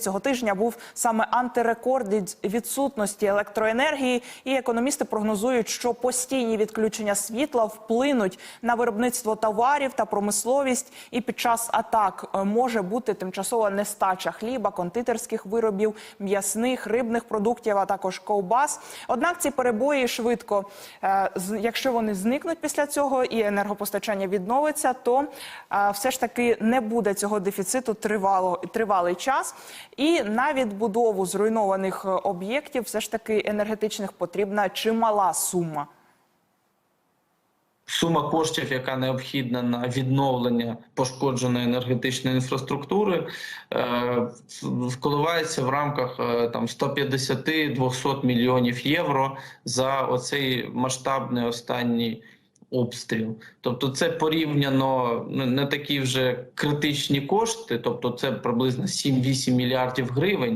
Цього тижня був саме антирекорд від відсутності електроенергії, і економісти прогнозують, що постійні відключення світла вплинуть на виробництво товарів та промисловість. І під час атак е, може бути тимчасова нестача хліба, кондитерських виробів, м'ясних, рибних продуктів, а також ковбас. Однак ці перебої швидко, е, якщо вони зникнуть після цього і енергопостачання відновиться, то е, все ж таки не буде цього дефіциту тривало тривалий час. І на відбудову зруйнованих е, об'єктів все ж таки енергетичних потрібна чимала сума. Сума коштів, яка необхідна на відновлення пошкодженої енергетичної інфраструктури, е, вкладається в рамках е, там 150-200 мільйонів євро за оцей масштабний останній обстріл. Тобто, це порівняно не- не такі вже критичні кошти, тобто це приблизно 7-8 мільярдів гривень.